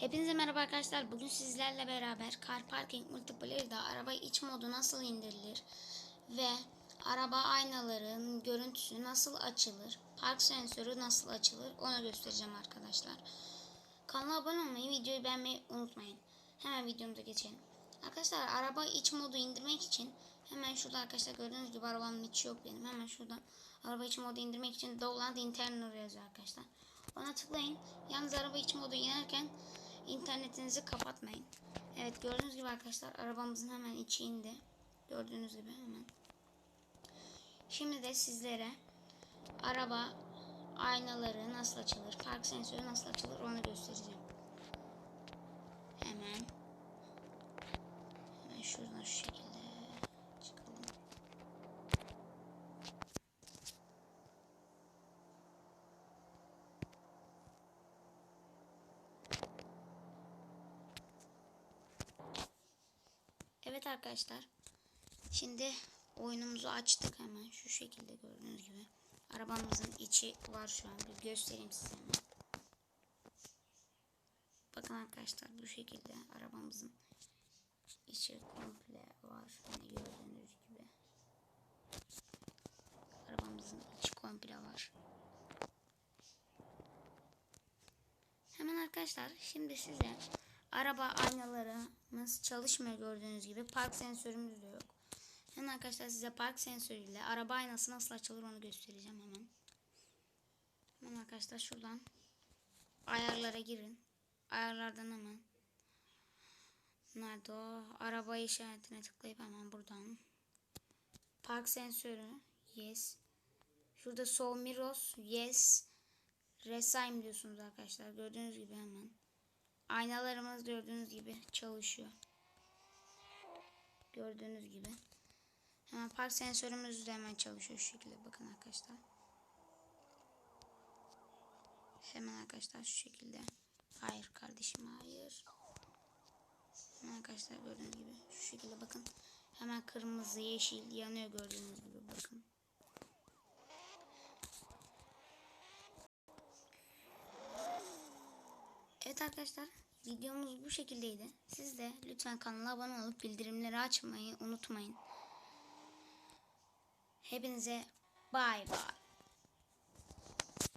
Hepinize merhaba arkadaşlar. Bugün sizlerle beraber Car Parking Multiplayer'da araba iç modu nasıl indirilir ve araba aynaların görüntüsü nasıl açılır, park sensörü nasıl açılır onu göstereceğim arkadaşlar. Kanala abone olmayı, videoyu beğenmeyi unutmayın. Hemen videomuza geçelim. Arkadaşlar araba iç modu indirmek için hemen şurada arkadaşlar gördüğünüz gibi arabanın içi yok benim. Hemen şuradan araba iç modu indirmek için Download Internal yazıyor arkadaşlar. Ona tıklayın. Yalnız araba iç modu inerken internetinizi kapatmayın. Evet gördüğünüz gibi arkadaşlar arabamızın hemen içi indi. Gördüğünüz gibi hemen. Şimdi de sizlere araba aynaları nasıl açılır, park sensörü nasıl açılır onu göstereceğim. Hemen hemen şuradan şu şekilde çıkalım. Evet arkadaşlar. Şimdi oyunumuzu açtık hemen şu şekilde gördüğünüz gibi. Arabamızın içi var şu an. Bir göstereyim size hemen. Bakın arkadaşlar bu şekilde arabamızın içi komple var. Hani gördüğünüz gibi. Arabamızın içi komple var. Hemen arkadaşlar şimdi size araba aynalarımız çalışmıyor gördüğünüz gibi. Park sensörümüz de yok. Hemen arkadaşlar size park sensörüyle araba aynası nasıl açılır onu göstereceğim hemen. Hemen arkadaşlar şuradan ayarlara girin. Ayarlardan hemen. Nerede o? Araba işaretine tıklayıp hemen buradan. Park sensörü. Yes. Şurada Solmiros. Yes. Resaim diyorsunuz arkadaşlar. Gördüğünüz gibi hemen. Aynalarımız gördüğünüz gibi çalışıyor. Gördüğünüz gibi. Hemen park sensörümüz de hemen çalışıyor şu şekilde. Bakın arkadaşlar. Hemen arkadaşlar şu şekilde. Hayır kardeşim hayır. Hemen arkadaşlar gördüğünüz gibi şu şekilde bakın. Hemen kırmızı yeşil yanıyor gördüğünüz gibi bakın. Arkadaşlar videomuz bu şekildeydi. Siz de lütfen kanala abone olup bildirimleri açmayı unutmayın. Hepinize bay bay.